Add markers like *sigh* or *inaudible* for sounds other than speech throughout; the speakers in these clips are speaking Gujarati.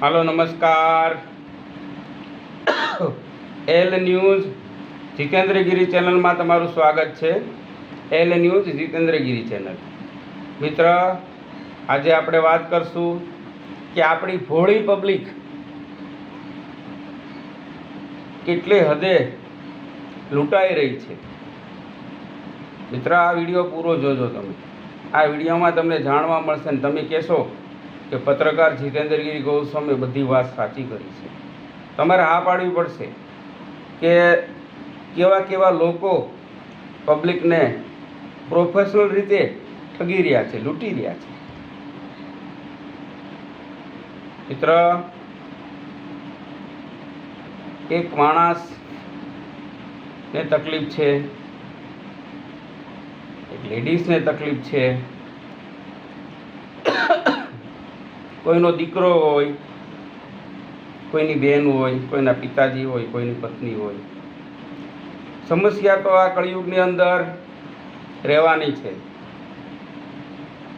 હાલો, નમસ્કાર. એલ ન્યૂઝ જીતેન્દ્રગીરી ચેનલમાં તમારું સ્વાગત છે. L news Jitendragiri channel. મિત્ર, આજે આપણે વાત કરશું કે આપણી ભોળી પબ્લિક કેટલી હદે લૂંટાઈ રહી છે. મિત્ર, આ વીડિયો પૂરો જોજો તમે. આ વિડીયોમાં તમને જાણવા મળશે ને તમે કહેશો કે પત્રકાર જીતેન્દ્રગીરી ગૌસ્વામે બધી વાત સાચી કરી છે. તમારે હા પાડવી પડશે કે કેવા કેવા લોકો પબ્લિકને પ્રોફેશનલ રીતે ઠગી રહ્યા છે, લૂંટી રહ્યા છે. મિત્ર, એક માણસને તકલીફ છે, એક લેડીઝને તકલીફ છે કોઈનો દીકરો હોય, કોઈની બહેન હોય, કોઈના પિતાજી હોય, કોઈની પત્ની હોય. સમસ્યા તો આ કળિયુગની અંદર રહેવાની છે.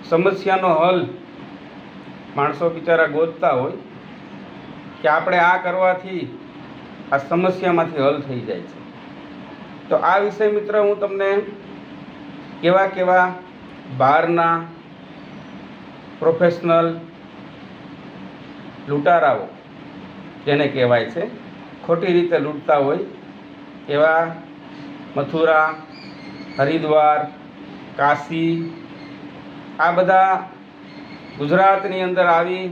સમસ્યાનો હલ માણસો બિચારા ગોતતા હોય કે આપણે આ કરવાથી આ સમસ્યામાંથી હલ થઈ જાય છે. તો આ વિષય મિત્ર હું તમને કેવા કેવા બહારના પ્રોફેશનલ લૂંટારાઓ, જેને કહેવાય છે. ખોટી રીતે લૂંટતા હોય એવા મથુરા, હરિદ્વાર, કાશી, આ બધા ગુજરાતની અંદર આવી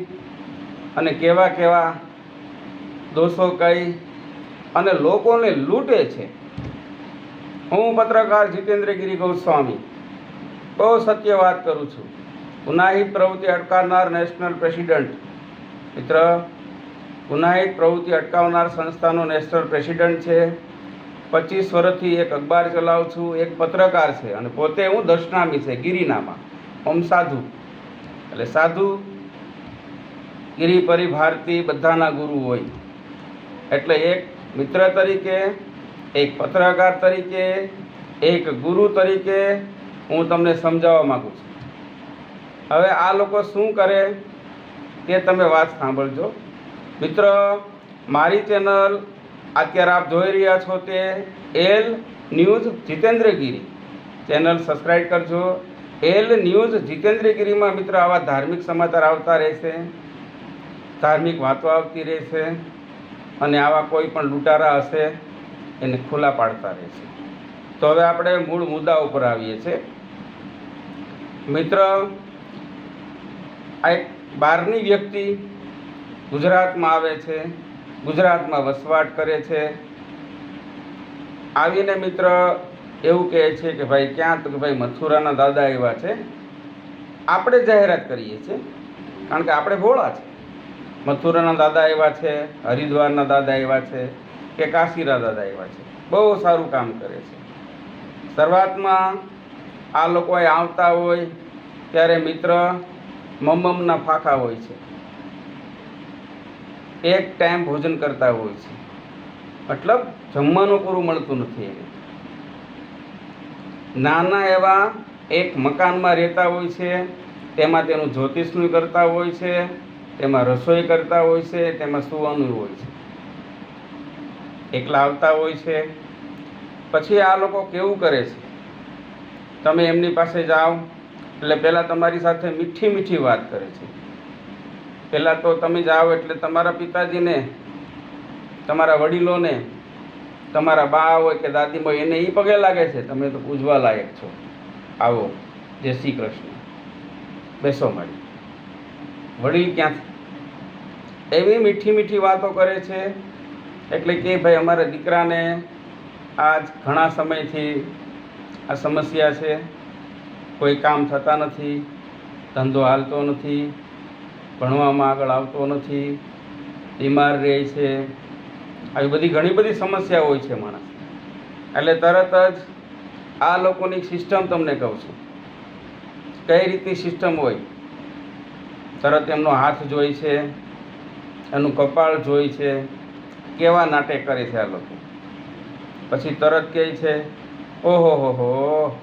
અને કેવા કેવા દોષો કહી અને લોકોને લૂંટે છે. હું પત્રકાર જીતેન્દ્રગીરી ગોસ્વામી, બહુ સત્ય વાત કરું છું. ગુનાહિત પ્રવૃત્તિ અટકાવનાર નેશનલ પ્રેસિડન્ટ મિત્ર ગુનાહિત પ્રવૃત્તિ અટકાવનાર સંસ્થાનો નેશનલ પ્રેસિડન્ટ છે. પચીસ વર્ષથી એક અખબાર ચલાવું છું, એક પત્રકાર છે અને પોતે હું દર્શનામી છે, ગિરિનામાં, ઓમ સાધુ. એટલે સાધુ, ગિરી પરિભારતી બધાના ગુરુ હોય. એટલે એક મિત્ર તરીકે, એક પત્રકાર તરીકે, એક ગુરુ તરીકે હું તમને સમજાવવા માગું છું. હવે આ લોકો શું કરે? તે તમે વાત સાંભળજો. મિત્ર, મારી ચેનલ અત્યારે આપ જોઈ રહ્યા છો તે L news Jitendragiri. Channel subscribe કરજો. એલ ન્યૂઝ જીતેન્દ્રગીરીમાં મિત્ર આવા ધાર્મિક સમાચાર આવતા રહેશે, ધાર્મિક વાતો આવતી રહેશે અને આવા કોઈ પણ લૂંટારા હશે, એને ખુલ્લા પાડતા રહેશે. તો હવે આપણે મૂળ મુદ્દા ઉપર આવીએ છીએ. મિત્ર, આ એક બહારની વ્યક્તિ ગુજરાતમાં આવે છે, ગુજરાતમાં વસવાટ કરે છે. આવીને મિત્ર એવું કહે છે કે ભાઈ, ક્યાં તો કે ભાઈ મથુરાના દાદા એવા છે? આપણે જાહેરાત કરીએ છીએ, કારણ કે આપણે ભોળા છે. મથુરાના દાદા એવા છે, હરિદ્વારના દાદા એવા છે, કે કાશીના દાદા એવા છે. બહુ સારું કામ કરે છે. શરૂઆતમાં આ લોકો આવતા હોય, ત્યારે મિત્ર મમ્મમના ફાંકા હોય છે. એક ટાઈમ ભોજન કરતા હોય છે. મતલબ જમવાનું પૂરું મળતું નથી એને નાના એવા એક મકાનમાં રહેતા હોય છે, તેમાં તેનું જ્યોતિષનું કરતા હોય છે, તેમાં રસોઈ કરતા હોય છે, તેમાં સુવાનું હોય છે. એકલા આવતા હોય છે. પછી આ લોકો કેવું કરે છે? તમે એમની પાસે જાઓ. એટલે પહેલાં તમારી સાથે મીઠી મીઠી વાત કરે છે. પહેલાં તો તમે જાઓ એટલે તમારા પિતાજીને, તમારા વડીલોને, તમારા બા હોય કે દાદી હોય, એને એ પગે લાગે છે, તમે તો પૂજવા લાયક છો. આવો, જય શ્રી કૃષ્ણ. બેસો મળી વડીલ ક્યાંથી? એવી મીઠી મીઠી વાતો કરે છે, એટલે કે ભાઈ અમારા દીકરાને આજ ઘણા સમયથી આ સમસ્યા છે. કોઈ કામ થતા નથી, ધંધો હાલતો નથી, ભણવામાં આગળ આવતો નથી, બીમાર રહે છે. આવી બધી ઘણી બધી સમસ્યા હોય છે માણસ. એટલે તરત જ આ લોકોની સિસ્ટમ તમને કહું છું. કઈ રીતની સિસ્ટમ હોય? તરત એમનો હાથ જોઈ છે, એનું કપાળ જોઈ છે, કેવા નાટક કરે છે આ લોકો? પછી તરત કહે છે, ઓહો, હો હો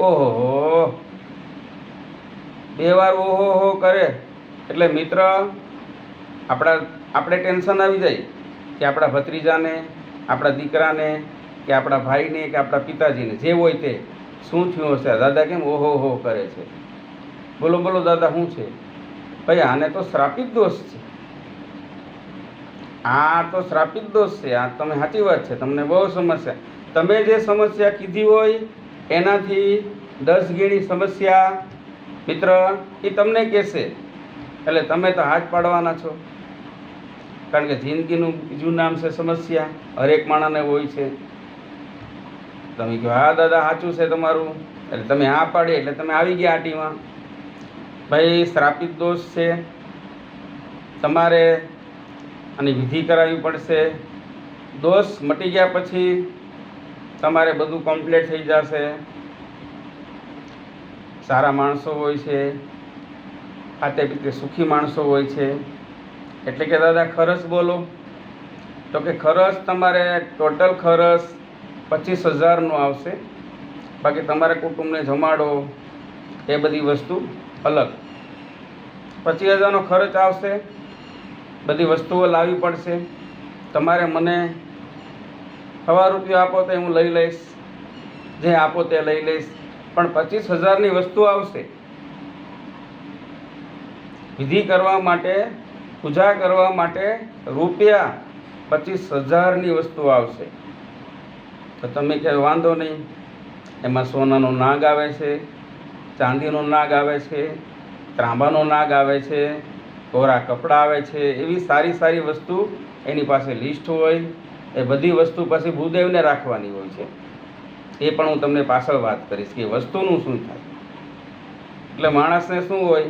ઓહો. બે વાર ઓહો હો કરે. એટલે મિત્ર, આપણા, આપણે ટેન્શન આવી જાય કે આપણા ભત્રીજાને, આપણા દીકરાને, કે આપણા ભાઈને, કે આપણા પિતાજીને, જે હોય તે. શું થયું હશે? દાદા કેમ ઓહો હો કરે છે? બોલો બોલો, દાદા, શું છે? ભાઈ, આને તો શ્રાપિત દોષ છે. આ તો શ્રાપિત દોષ છે. આ તમે સાચી વાત છે. તમને બહુ સમસ્યા. તમે જે સમસ્યા કીધી હોય એનાથી દસ ગીણી સમસ્યા, મિત્ર, એ તમને કહેશે. એટલે તમે તો હાથ પાડવાના છો. કારણ કે જિંદગીનું બીજું નામ છે સમસ્યા. હરેક માણસને હોય છે. તમે કહો, હા, દાદા, સાચું છે તમારું. એટલે તમે હા પાડી, એટલે તમે આવી ગયા આટીમાં. ભાઈ, શ્રાપિત દોષ છે. તમારે આની વિધિ કરાવવી પડશે. દોષ મટી ગયા પછી તમારે બધું કમ્પ્લીટ થઈ જશે. સારા માણસો હોય છે. ખાતે પીતે સુખી માણસો હોય છે. એટલે કે દાદા ખરસ બોલો. તો કે ખરસ તમારે ટોટલ ખરસ પચીસ હજારનો આવશે. બાકી તમારા કુટુંબને જમાડો. એ બધી વસ્તુ અલગ. પચીસ હજારનો ખર્ચ આવશે. બધી વસ્તુઓ લાવવી પડશે. તમારે મને સવા રૂપિયા આપો તો હું લઈ લઈશ. જે આપો તે લઈ લઈશ. પણ પચીસ હજારની વસ્તુ આવશે. વિધિ કરવા માટે, પૂજા કરવા માટે રૂપિયા પચીસ હજારની વસ્તુ આવશે. તો તમે કે વાંધો નહીં. એમાં સોનાનો નાગ આવે છે, ચાંદીનો નાગ આવે છે, ત્રાંબાનો નાગ આવે છે કોરા કપડાં આવે છે, એવી સારી સારી વસ્તુ એની પાસે લિસ્ટ હોય. એ બધી વસ્તુ પછી ભૂદેવને રાખવાની હોય છે. એ પણ હું તમને પાછળ વાત કરીશ કે વસ્તુનું શું થાય. એટલે માણસને શું હોય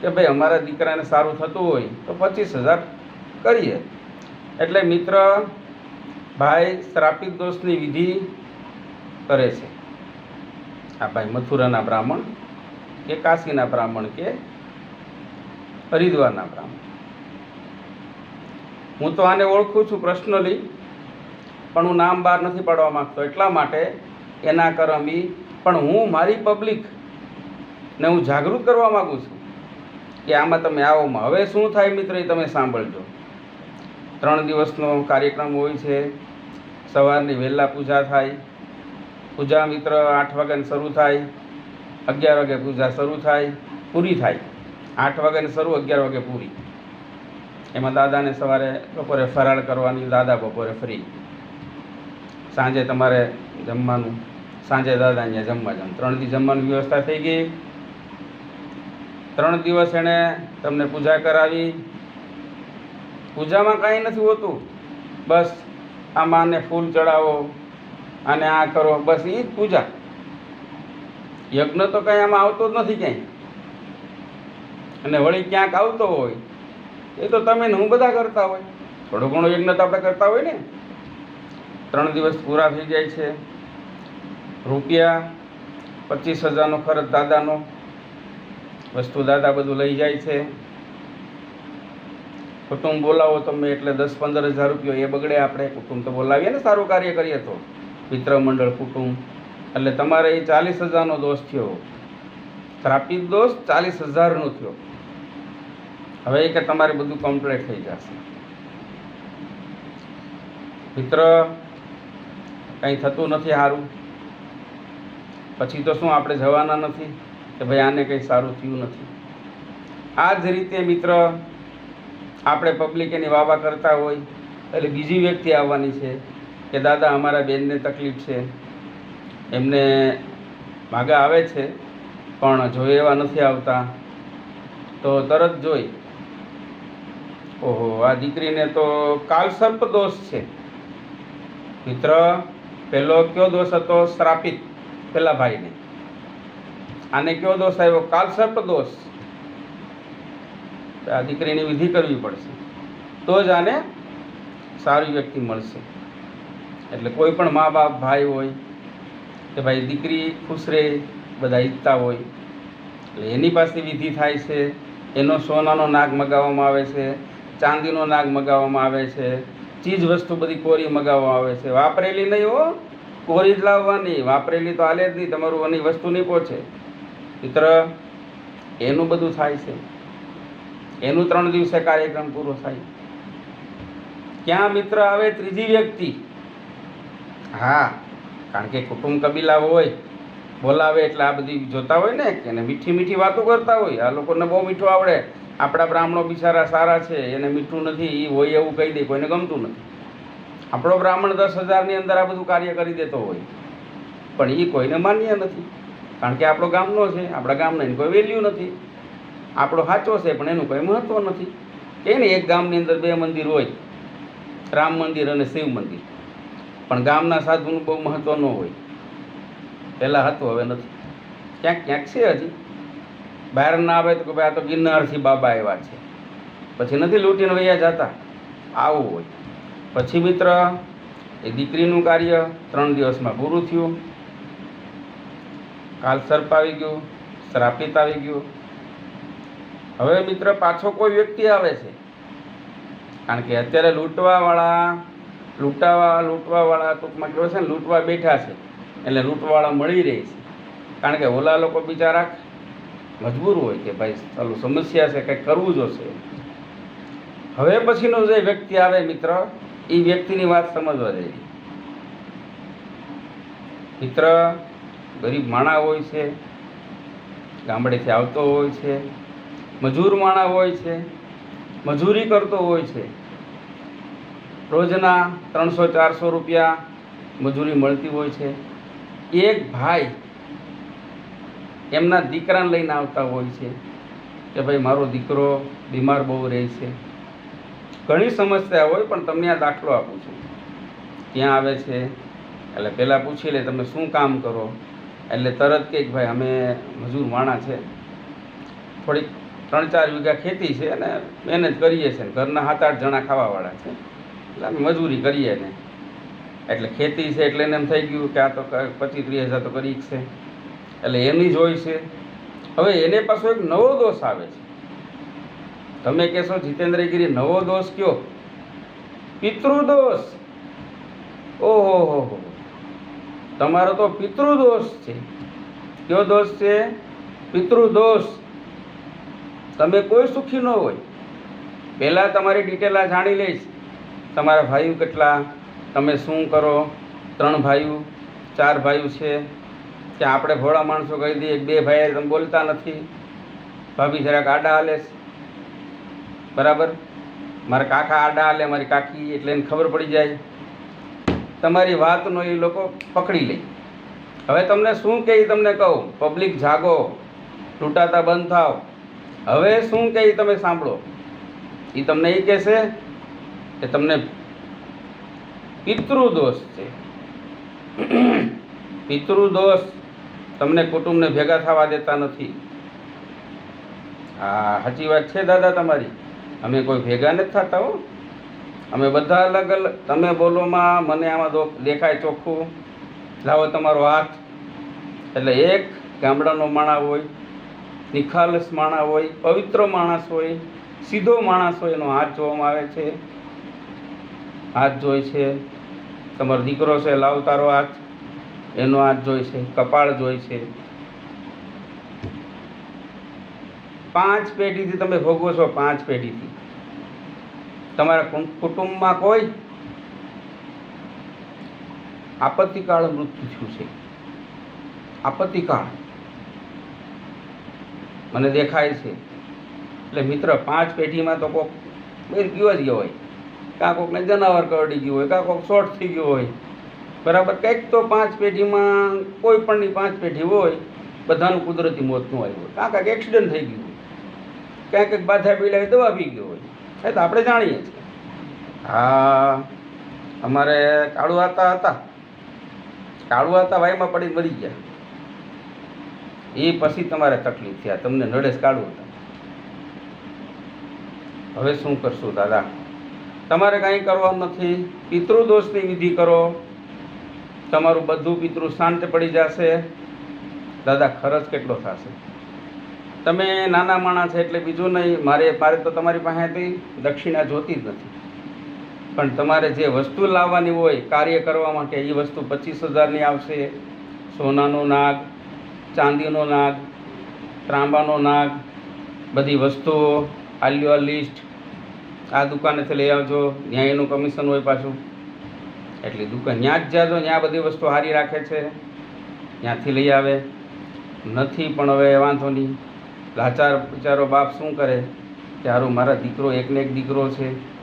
કે ભાઈ અમારા દીકરાને સારું થતું હોય તો પચીસ હજાર કરીએ. એટલે મિત્ર, ભાઈ શ્રાપિત દોષની વિધિ કરે છે. આ ભાઈ મથુરાના બ્રાહ્મણ કે કાશીના બ્રાહ્મણ કે હરિદ્વારના બ્રાહ્મણ. હું તો આને ઓળખું છું પર્સનલી પણ હું નામ બહાર નથી પાડવા માંગતો. એટલા માટે એના કરમી પણ હું મારી પબ્લિક ને હું જાગૃત કરવા માગું છું કે આમાં તમે આવોમાં હવે શું થાય મિત્ર, એ તમે સાંભળજો. ત્રણ દિવસનો કાર્યક્રમ હોય છે. સવારની વહેલા પૂજા થાય. પૂજા મિત્ર આઠ વાગ્યાને શરૂ થાય. અગિયાર વાગે પૂજા શરૂ થાય. પૂરી થાય. આઠ વાગ્યાને શરૂ, અગિયાર વાગે પૂરી. એમાં દાદાને સવારે બપોરે ફરાળ કરવાની, દાદા બપોરે ફ્રી સાંજે તમારે જમવાનું, સાંજે દાદા અહીંયા જમવા જમ ત્રણ દિવસ જમવાની વ્યવસ્થા થઈ ગઈ. ત્રણ દિવસ એણે તમને પૂજા કરાવી. પૂજામાં કાંઈ નથી હોતું. બસ આ માને ફૂલ ચડાવો અને આ કરો. બસ એ જ પૂજા. યજ્ઞ તો કાંઈ આમાં આવતો જ નથી ક્યાંય. અને વળી ક્યાંક આવતો હોય, એ તો તમે ને હું બધા કરતા હોય. થોડો ઘણો યજ્ઞ તો આપણે કરતા હોય ને. ત્રણ દિવસ પૂરા થઈ જાય છે. રૂપિયા પચીસ હજારનો ખર્ચ દાદાનો. વસ્તુ દાદા બધું લઈ જાય છે. કુટુંબ બોલાવો તમે એટલે દસ પંદર હજાર રૂપિયો એ બગડે. આપણે કુટુંબ તો બોલાવીએ ને સારું કાર્ય કરીએ તો. મિત્ર મંડળ, કુટુંબ. એટલે તમારે એ ચાલીસ હજારનો દોષ થયો. ત્રાપિત દોષ ચાલીસ હજારનો થયો. હવે એ કે તમારે બધું કમ્પ્લીટ થઈ જશે. મિત્ર કંઈ થતું નથી સારું. પછી તો શું આપણે જવાના નથી કે ભાઈ આને કંઈ સારું થયું નથી. આ જ રીતે મિત્ર, આપણે પબ્લિક એની વાવા કરતા હોય, એટલે બીજી વ્યક્તિ આવવાની છે કે દાદા અમારા બેનને તકલીફ છે. એમને ભાગા આવે છે, પણ જોઈ એવા નથી આવતા, તો તરત જોઈ. ઓહો, આ દીકરીને તો કાલસર્પ દોષ છે. મિત્ર પહેલો કયો દોષ હતો? શ્રાપિત. પેલા ભાઈને. આને કયો દોષ આવ્યો? કાલસર્પ દોષ. આ દીકરીની વિધિ કરવી પડશે. તો જ આને સારી વ્યક્તિ મળશે. એટલે કોઈ પણ મા બાપ ભાઈ હોય કે ભાઈ દીકરી ખુશ રહે, બધા ઈચ્છતા હોય, એટલે એની પાસે વિધિ થાય છે. એનો સોનાનો નાગ મગાવવામાં આવે છે, ચાંદીનો નાગ મગાવવામાં આવે છે. ચીજ વસ્તુ બધી કોરી મગાવવા આવે છે. વાપરેલી નહીં હો. કોરી જ લાવવાની. વાપરેલી તો હાલે જ નહીં. તમારું એની વસ્તુ નહીં પહોંચે. મિત્ર, એનું બધું થાય છે. એનું ત્રણ દિવસે કાર્યક્રમ પૂરો થાય. ક્યાં મિત્ર આવે ત્રીજી વ્યક્તિ? હા, કારણ કે કુટુંબ કબીલા હોય, બોલાવે એટલે આ બધી જોતા હોય ને, કે મીઠી મીઠી વાતો કરતા હોય. આ લોકોને બહુ મીઠું આવડે. આપણા બ્રાહ્મણો બિચારા સારા છે, એને મીઠું નથી એ હોય એવું કહી દે, કોઈને ગમતું નથી. આપણો બ્રાહ્મણ દસ હજારની અંદર આ બધું કાર્ય કરી દેતો હોય, પણ એ કોઈને માન્ય નથી. કારણ કે આપણો ગામનો છે, આપણા ગામને એની કોઈ વેલ્યુ નથી. આપણો સાચો છે, પણ એનું કોઈ મહત્ત્વ નથી. કે ને એક ગામની અંદર બે મંદિર હોય? રામ મંદિર અને શિવ મંદિર. પણ ગામના સાધુનું બહુ મહત્ત્વ ન હોય. પહેલાં હતું, હવે નથી. ક્યાંક ક્યાંક છે હજી. બહાર ના આવે તો કે ભાઈ આ તો ગિરનારથી બાબા આવ્યા છે. પછી નથી લૂંટીને વૈયા જતા? આવું હોય. પછી મિત્ર, એ દીકરીનું કાર્ય ત્રણ દિવસમાં પૂરું થયું. કાલ સર્પ આવી ગયું, શ્રાપિત આવી ગયું. હવે મિત્ર, પાછો કોઈ વ્યક્તિ આવે છે? કારણ કે અત્યારે લૂંટવાવાળા, લૂંટાવા, લૂંટવાવાળા ટૂંકમાં કહેવાય છે ને, લૂંટવા બેઠા છે. એટલે લૂંટવાળા મળી રહે છે. કારણ કે ઓલા લોકો બિચારા મજબૂર હોય કે ભાઈ ચાલો સમસ્યા છે કંઈક કરવું જોશે હવે પછીનો જે વ્યક્તિ આવે મિત્ર એ વ્યક્તિની વાત સમજવા જઈએ મિત્ર, ગરીબ માણા હોય છે, ગામડેથી આવતો હોય છે, મજૂર માણા હોય છે, મજૂરી કરતો હોય છે, રોજના ત્રણસો ચારસો રૂપિયા મજૂરી મળતી હોય છે. એક ભાઈ એમના દીકરાને લઈને આવતા હોય છે કે ભાઈ, મારો દીકરો બીમાર બહુ રહે છે. ઘણી સમસ્યા હોય, પણ તમને આ દાખલો આપું છું. ત્યાં આવે છે, એટલે પહેલાં પૂછી લે, તમે શું કામ કરો? એટલે તરત કે ભાઈ, અમે મજૂર માણા છે. થોડીક ત્રણ ચાર વીઘા ખેતી છે અને મહેનત કરીએ છીએ ઘરના સાત આઠ જણા ખાવાવાળા છે. એટલે અમે મજૂરી કરીએ ને. એટલે ખેતી છે, એટલે એને એમ થઈ ગયું કે આ તો પચીસ ત્રીસ હજાર તો કરી છે. એટલે એની જ હોય છે. હવે એને પાછો એક નવો દોષ આવે છે. તમે કહેશો જીતેન્દ્રગીરી નવો દોષ કયો? પિતૃદોષ. ઓહો, હો હો. તમારો તો પિતૃદોષ છે. કયો દોષ છે? પિતૃદોષ. તમે કોઈ સુખી ન હોય. પહેલાં તમારી ડિટેલ આ જાણી લઈશ. તમારા ભાઈઓ કેટલા? તમે શું કરો? ત્રણ ભાઈઓ, ચાર ભાઈઓ છે. કે આપણે ભોળા માણસો કહી દઈએ બે ભાઈ તમે બોલતા નથી. ભાભી જરાક આડા હાલે બરાબર? મારા કાકા આડા હાલે, મારી કાકી, એટલે એને ખબર પડી જાય. તમારી વાતનો એ લોકો પકડી લે. હવે તમને શું કહે તમને કહું? પબ્લિક જાગો. તૂટાતા બંધ થાવ હવે શું કહે તમે સાંભળો? એ તમને એ કહેશે કે તમને પિતૃદોષ છે. *clears throat* પિતૃદોષ તમને કુટુંબને ભેગા થવા દેતા નથી. હા સાચી વાત છે દાદા તમારી. અમે કોઈ ભેગા નથી થતા હો. અમે બધા અલગ અલગ તમે બોલોમાં મને આમાં દેખાય ચોખ્ખું. લાવો તમારો હાથ. એટલે એક ગામડાનો માણા હોય, નિખાલસ માણા હોય, પવિત્ર માણસ હોય, સીધો માણસ હોય, એનો હાથ જોવામાં આવે છે. હાથ જોઈ છે. તમારો દીકરો છે, લાવ તારો હાથ. એનો હાથ જોઈ છે, કપાળ જોઈ છે. પાંચ પેઢીથી તમે ભોગવો છો, પાંચ પેઢીથી. તમારા કુટુંબમાં કોઈ આપત્તિકાળ મૃત્યુ થયું છે. આપત્તિકાળ. મને દેખાય છે. એટલે મિત્ર, પાંચ પેઢીમાં તો કોક બેર ગયો જ ગયો હોય. કાં કોકને જનાવર કરડી ગયું હોય, કાં કોક શોર્ટ થઈ ગયો હોય. બરાબર, કંઈક તો પાંચ પેઢીમાં, કોઈ પણની પાંચ પેઢી હોય, બધાનું કુદરતી મોતનું આવ્યું હોય. કાં કાંઈક એક્સિડન્ટ થઈ ગયું હોય. ક્યાંક કંઈક બાધા પીડાવી દવા પી ગયો હોય. એ તો આપણે જાણીએ છીએ. હા, અમારે કાળુ આતા હતા. કાળુ આતા વાયમાં પડી મરી ગયા. એ પછી તમારે તકલીફ થયા. તમને નડેશ કાળુ હતા. હવે શું કરશું દાદા? તમારે કાંઈ કરવાનું નથી. પિતૃદોષની વિધિ કરો. તમારું બધું પિતૃ શાંત પડી જશે. દાદા, ખર્ચ કેટલો થશે? તમે નાના માણસ એટલે બીજું નહીં. મારે મારે તો તમારી પાસેથી દક્ષિણા જોતી જ નથી. પણ તમારે જે વસ્તુ લાવવાની હોય, કાર્ય કરવા માટે, એ વસ્તુ પચીસ હજારની આવશે. સોનાનો નાગ, ચાંદીનો નાગ, ત્રાંબાનો નાગ, બધી વસ્તુઓ આ આ લિસ્ટ. આ દુકાનેથી લઈ આવજો. ત્યાં એનું કમિશન હોય પાછું. એટલી દુકાન ત્યાં જ જાજો ત્યાં બધી વસ્તુ સારી રાખે છે. ત્યાંથી લઈ આવે. નથી પણ હવે વાંધો નહીં. લાચાર બિચારો બાપ શું કરે? કે સારું મારા દીકરો એકને એક દીકરો છે.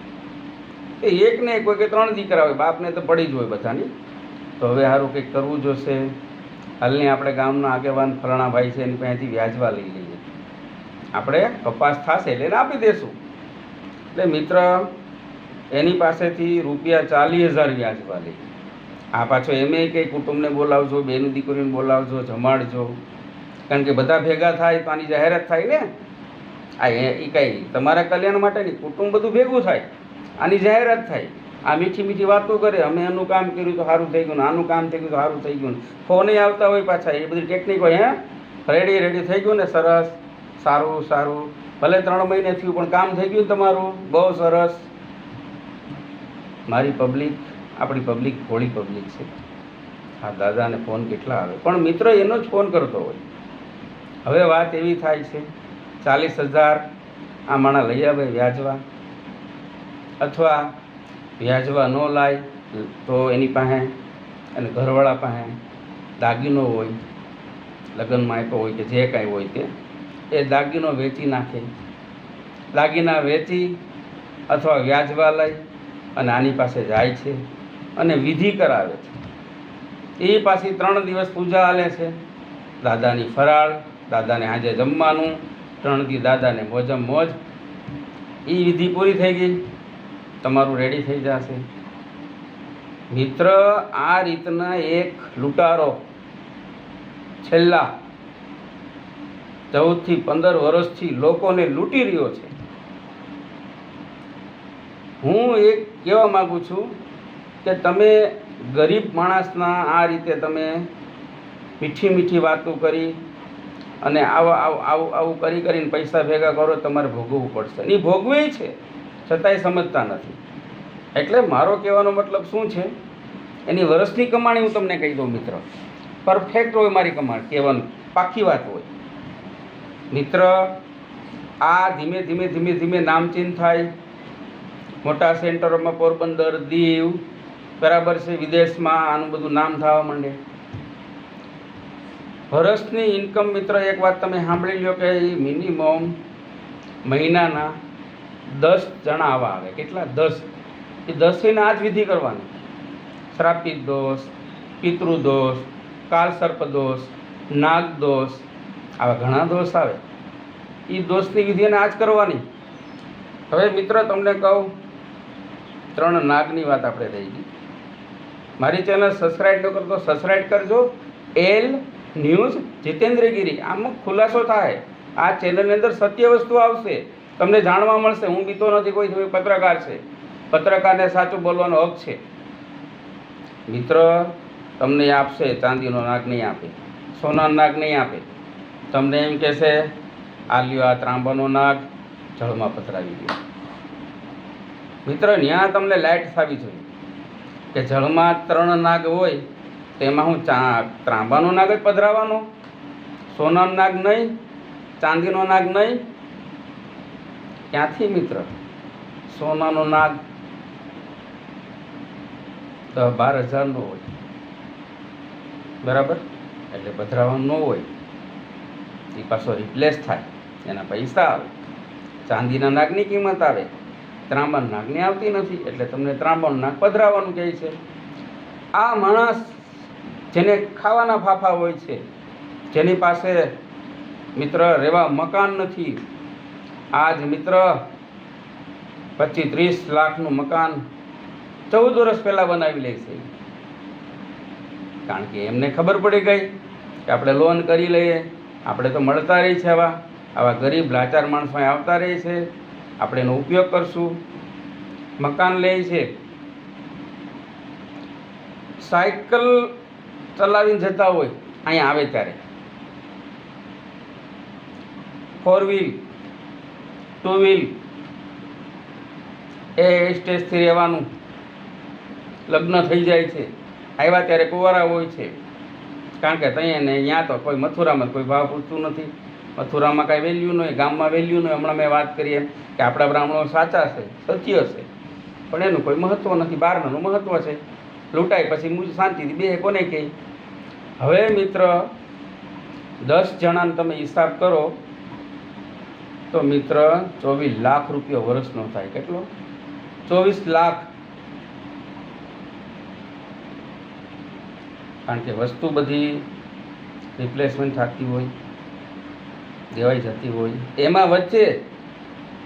એ એકને એક હોય કે ત્રણ દીકરા હોય, બાપને તો પડી જ હોય બધાની. તો હવે સારું કંઈક કરવું જોશે. હાલની આપણે ગામના આગેવાન ફલાણા ભાઈ છે, એની પાસેથી વ્યાજવા લઈ લઈએ. આપણે કપાસ થશે એટલે આપી દેશું. એટલે મિત્ર એની પાસેથી રૂપિયા ચાલીસ હજાર વ્યાજ લઈ આ પાછો એમ કંઈ કુટુંબને બોલાવજો, બેનું દીકરીને બોલાવજો, જમાડજો. કારણ કે બધા ભેગા થાય તો આની જાહેરાત થાય ને. આ એ કંઈ તમારા કલ્યાણ માટે નહીં, કુટુંબ બધું ભેગું થાય, આની જાહેરાત થાય. આ મીઠી મીઠી વાતો કરે, અમે એનું કામ કર્યું તો સારું થઈ ગયું આનું કામ થઈ ગયું તો સારું થઈ ગયું ફોને આવતા હોય પાછા, એ બધી ટેકનિક હોય, હે? રેડી રેડી થઈ ગયું ને, સરસ, સારું સારું. ભલે ત્રણ મહિને થયું, પણ કામ થઈ ગયું તમારું, બહુ સરસ. મારી પબ્લિક, આપણી પબ્લિક હોળી પબ્લિક છે. હા, દાદાને ફોન કેટલા આવે? પણ મિત્ર, એનો જ ફોન કરતો હોય. હવે વાત એવી થાય છે, ચાલીસ હજાર આ માણા લઈ આવે વ્યાજવા, અથવા વ્યાજવા ન લાય, તો એની પાસે અને ઘરવાળા પાસે દાગીનો હોય, લગ્નમાં આપ્યો હોય કે જે કાંઈ હોય તે, એ દાગીનો વેચી નાખે. દાગીના વેચી અથવા વ્યાજવા લઈ અને આની પાસે જાય છે અને વિધિ કરાવે છે. એ પાછી ત્રણ દિવસ પૂજા આલે છે. દાદાની ફરાળ, દાદાને આજે જમવાનું, ત્રણ દી દાદાને મોજમ મોજ. એ વિધિ પૂરી થઈ ગઈ. તમારું રેડી થઈ જશે. મિત્ર, આ રીતના એક લૂંટારો છેલ્લા ચૌદથી પંદર વર્ષથી લોકોને લૂંટી રહ્યો છે. હું એક કહેવા માગું છું કે તમે ગરીબ માણસના આ રીતે તમે મીઠી મીઠી વાતો કરી અને આવા આવું આવું કરી કરીને પૈસા ભેગા કરો, તમારે ભોગવવું પડશે. એ ભોગવે છે, છતાંય સમજતા નથી. એટલે મારો કહેવાનો મતલબ શું છે? એની વર્ષની કમાણી હું તમને કહી દઉં, મિત્ર. પરફેક્ટ હોય મારી કમાણી, કહેવાનું. પાકી વાત હોય. મિત્ર, આ ધીમે ધીમે ધીમે ધીમે નામચીન થાય. મોટા સેન્ટરોમાં પોરબંદર, દીવ, બરાબર છે, વિદેશમાં આનું બધું નામ થવા માંડે. વર્ષની ઇન્કમ મિત્ર, એક વાત તમે સાંભળી લો કે મિનિમમ મહિનાના દસ જણા આવા આવે. કેટલા? દસ. એ દસેને આ જ વિધિ કરવાની. શ્રાપિત દોષ પિતૃદોષ કાલસર્પ દોષ, નાગ દોષ, આવા ઘણા દોષ આવે. એ દોષની વિધિને આ જ કરવાની. હવે મિત્ર, તમને કહું ત્રણ નાગની વાત આપણે થઈ ગઈ. મારી ચેનલ સબસ્ક્રાઈબ ન કરતો સબસ્ક્રાઈબ કરજો. L news Jitendragiri. આમાં ખુલાસો થાય. આ ચેનલની અંદર સત્ય વસ્તુ આવશે. તમને જાણવા મળશે. હું બીતો નથી કોઈ પત્રકાર છે. પત્રકારને સાચું બોલવાનો હક છે. મિત્ર, તમને આપશે, ચાંદીનો નાગ નહીં આપે. સોનાનો નાગ નહીં આપે. તમને એમ કહેશે આ લ્યો આ ત્રાંબાનો નાગ. જળમાં પથરાવી દો. મિત્ર ત્યાં તમને લાઇટ થવી જોઈએ. કે જળમાં ત્રણ નાગ હોય તો એમાં હું ચા, ત્રાંબાનો નાગ જ પધરાવાનો, સોનાનો નાગ નહીં, ચાંદીનો નાગ નહીં. ક્યાંથી મિત્ર? સોનાનો નાગ દસ બાર હજારનો હોય. બરાબર? એટલે પધરાવાનો ન હોય. એ પાછો રિપ્લેસ થાય. એના પૈસા આવે. ચાંદીના નાગની કિંમત આવે. ત્રાંબાન નાગની આવતી નથી, એટલે તમને ત્રાંબાનું નાગ પધરાવાનું કહે છે. આ માણસ જેને ખાવાના ફાફા હોય છે, જેની પાસે મિત્ર રહેવા મકાન નથી, આજ મિત્ર પચીસ ત્રીસ લાખનું મકાન ચૌદ વર્ષ પહેલાં બનાવી લે છે. કારણ કે એમને ખબર પડી ગઈ કે આપણે લોન કરી લઈએ, આપણે તો મળતા રહી છે આવા આવા ગરીબ લાચાર માણસો આવતા રહે છે. આપણે એનો ઉપયોગ કરશું. મકાન લે છે. સાયકલ ચલાવીને જતા હોય, અહીંયા આવે ત્યારે. ફોર વ્હીલ ટુ વ્હીલ એ સ્ટેજથી રહેવાનું. લગ્ન થઈ જાય છે. આવ્યા ત્યારે કુંવારા હોય છે. કારણ કે ત્યાં ને અહીંયા તો કોઈ મથુરામાં કોઈ ભાવ પૂછતું નથી. મથુરામાં કાંઈ વેલ્યુ નહીં ગામમાં વેલ્યુ નહીં હમણાં મેં વાત કરી એમ કે આપણા બ્રાહ્મણો સાચા છે, સત્ય છે. પણ એનું કોઈ મહત્ત્વ નથી બહારનું મહત્ત્વ છે. લૂંટાય પછી મુજ શાંતિથી બે કોને કહે? હવે મિત્ર, દસ જણાને તમે હિસાબ કરો, તો મિત્ર, ચોવીસ લાખ રૂપિયો વર્ષનો થાય. કેટલો? ચોવીસ લાખ. કારણ કે વસ્તુ બધી રિપ્લેસમેન્ટ થતી હોય. દેવાઈ જતી હોય. એમાં વચ્ચે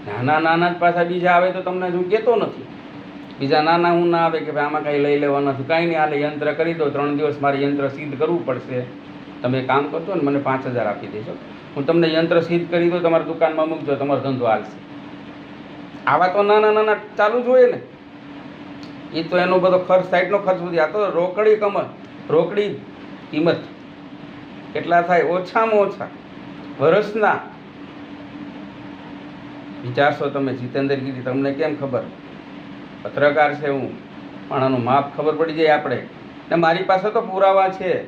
નાના નાના જ પાછા બીજા આવે તો તમને હું કહેતો નથી. બીજા નાના હું ના આવે કે ભાઈ આમાં કાંઈ લઈ લેવા નથી. કાંઈ નહીં આલે યંત્ર કરી દો, ત્રણ દિવસ મારે યંત્ર સિદ્ધ કરવું પડશે. તમે કામ કરજો ને, મને પાંચ હજાર આપી દેજો. હું તમને યંત્ર સિદ્ધ કરી દો તમારી દુકાનમાં મૂકજો, તમારો ધંધો હાલશે. આવા તો નાના નાના ચાલુ જ હોય ને. એ તો એનો બધો ખર્ચ, સાઈડનો ખર્ચ સુધી આ તો રોકડી કમર, રોકડી કિંમત. કેટલા થાય? ઓછામાં ઓછા. વર્ષના. વિચારશો તમે જીતેન્દ્રગીરી તમને કેમ ખબર? પત્રકાર છે હું, પણ આનું માપ ખબર પડી જાય આપણે. ને મારી પાસે તો પુરાવા છે.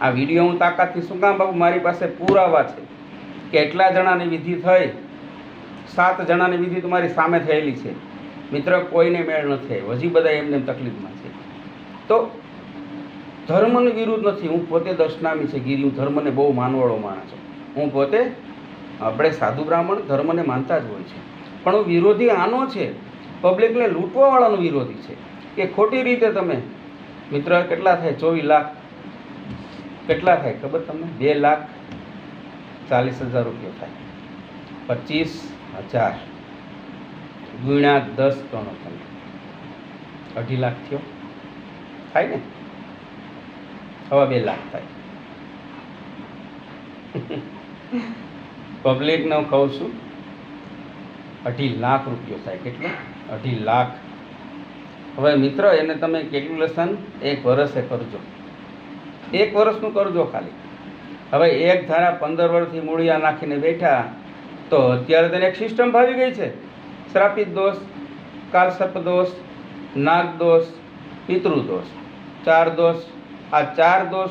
આ વીડિયો હું તાકાતથી શું કામ બાબુ મારી પાસે પુરાવા છે. કેટલા જણાની વિધિ થઈ? સાત જણાની વિધિ તમારી સામે થયેલી છે. મિત્ર, કોઈને મેળ નથી હજી બધા એમને એમ તકલીફમાં છે. તો ધર્મની વિરુદ્ધ નથી. હું પોતે દશનામી છે, ગીરી. હું ધર્મને બહુ માનવાળો માણસ છું. હું પોતે આપણે સાધુ બ્રાહ્મણ ધર્મને માનતા જ હોય છે. પણ હું વિરોધી આનો છે પબ્લિકને લૂંટવાવાળાનો વિરોધી છે. કે ખોટી રીતે તમે, મિત્ર, કેટલા થાય? ચોવીસ લાખ. કેટલા થાય? ખબર તમને? બે લાખ ચાલીસ હજાર રૂપિયા થાય. પચીસ હજાર. ગુણ્યા દસ ગણો તમે. અઢી લાખ થયો. થાય ને? હવે બે લાખ થાય. *laughs* પબ્લિકને હું કહું છું, અઢી લાખ રૂપિયો થાય. કેટલો? અઢી લાખ. હવે મિત્ર, એને તમે કેલ્ક્યુલેશન એક વર્ષે કરજો. એક વર્ષનું કરજો ખાલી. હવે એક ધારા પંદર વર્ષથી મૂળિયા નાખીને બેઠા, તો અત્યારે તેને એક સિસ્ટમ ભાવી ગઈ છે. શ્રાપિત દોષ, કાલસર્પ દોષ, નાગ દોષ, પિતૃ દોષ. ચાર દોષ. આ ચાર દોષ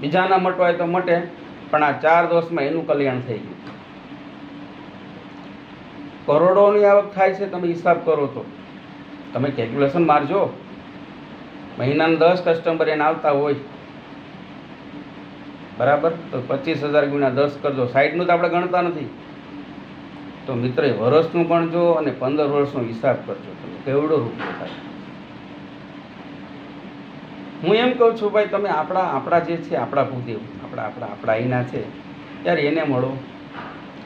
બીજાના મટવાય તો મટે. પણ આ ચાર દોષમાં એનું કલ્યાણ થઈ ગયું. કરોડોની આવક થાય છે, તમે હિસાબ કરો તો. તમે કેલ્ક્યુલેશન મારજો. મહિનાના દસ કસ્ટમર એને આવતા હોય. બરાબર? તો પચીસ હજાર ગુણ્યા દસ કરજો. સાઈડનું તો આપણે ગણતા નથી. તો મિત્ર વર્ષનું ગણજો અને પંદર વર્ષનો હિસાબ કરજો. તમે કેવડો રૂપિયો થાય. હું એમ કહું છું, ભાઈ, તમે આપણા આપણા જે છે, આપણા ભૂદેવ, આપણા આપણા આપણા અહીંના છે ત્યારે એને મળો.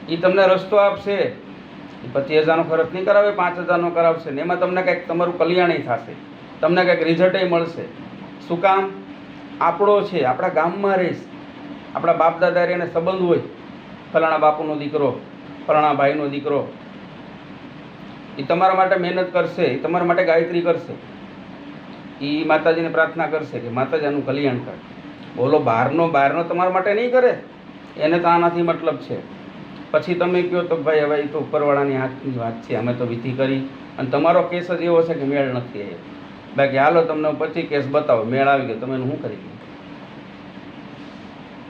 એ તમને રસ્તો આપશે. પચીસ હજારનો ખર્ચ નહીં કરાવે, પાંચ હજારનો કરાવશે ને. એમાં તમને કંઈક તમારું કલ્યાણય થશે. તમને કંઈક રિઝલ્ટય મળશે. શું કામ? આપણો છે, આપણા ગામમાં રહીશ આપણા બાપ દાદા એને સંબંધ હોય. ફલાણા બાપુનો દીકરો, ફલાણા ભાઈનો દીકરો. એ તમારા માટે મહેનત કરશે એ તમારા માટે ગાયત્રી કરશે. એ માતાજીને પ્રાર્થના કરશે કે માતાજીનું કલ્યાણ કરે. બોલો, બહારનો બહારનો તમારા માટે નહીં કરે? એને તો આનાથી મતલબ છે. પછી તમે કહો તો ભાઈ, હવે એ તો ઉપરવાળાની હાથની વાત છે, અમે તો વિધિ કરી. અને તમારો કેસ જ એવો છે કે મેળ નથી આવ્યો બાકી હાલો, તમને પછી કેસ બતાવો. મેળ આવી ગયો, તમે શું કરી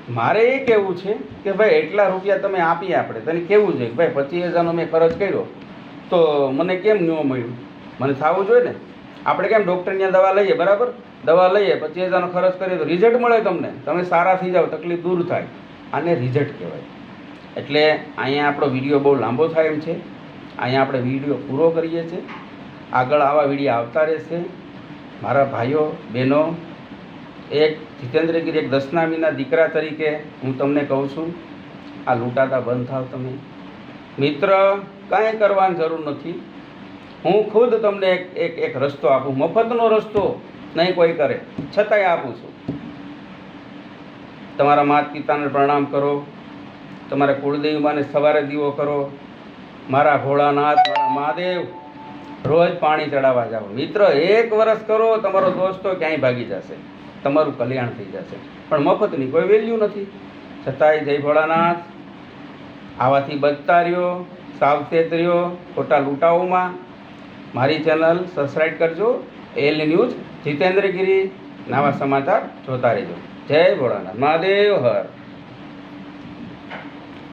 મારે એ કહેવું છે કે ભાઈ, એટલા રૂપિયા તમે આપીએ આપણે. તને કેવું જોઈએ ભાઈ, પચીસ હજારનો મેં ખર્ચ કર્યો. તો મને કેમ ન મળ્યું? મને થવું જોઈએ ને? આપણે કેમ ડૉક્ટરની દવા લઈએ, બરાબર? દવા લઈએ પચીસ હજારનો ખર્ચ કરીએ તો રિઝલ્ટ મળે તમને. તમે સારા થઈ જાઓ, તકલીફ દૂર થાય. આને રિઝલ્ટ કહેવાય. એટલે અહીંયા આપણો વીડિયો બહુ લાંબો થાય એમ છે. અહીંયા આપણે વીડિયો પૂરો કરીએ છીએ. આગળ આવા વીડિયો આવતા રહેશે. મારા ભાઈઓ, બહેનો, એક જીતેન્દ્રગીરી, એક દસનામીના દીકરા તરીકે હું તમને કહું છું, આ લૂંટાતા બંધ થાવ તમે. મિત્ર, કાંઈ કરવાની જરૂર નથી. હું ખુદ તમને એક એક એક રસ્તો આપું. મફતનો રસ્તો નહીં કોઈ કરે. છતાંય આપું છું. તમારા માતા પિતાને પ્રણામ કરો. તમારા કુળદેવમાંને સવારે દીવો કરો. મારા ભોળાનાથ, મારા મહાદેવ, રોજ પાણી ચડાવવા જાઓ. મિત્ર, એક વર્ષ કરો, તમારો દોસ્તો ક્યાંય ભાગી જશે? તમારું કલ્યાણ થઈ જશે. પણ મફતની કોઈ વેલ્યુ નથી. છતાંય જય ભોળાનાથ. આવાથી બચતા રહ્યો, સાવચેત રહ્યો, ખોટા લૂંટાઓમાં મારી ચેનલ સબસ્ક્રાઈબ કરજો. એલ ન્યૂઝ જીતેન્દ્રગીરી નવા સમાચાર જોતા રહેજો. જય ભોળાનાથ. મહાદેવ હર.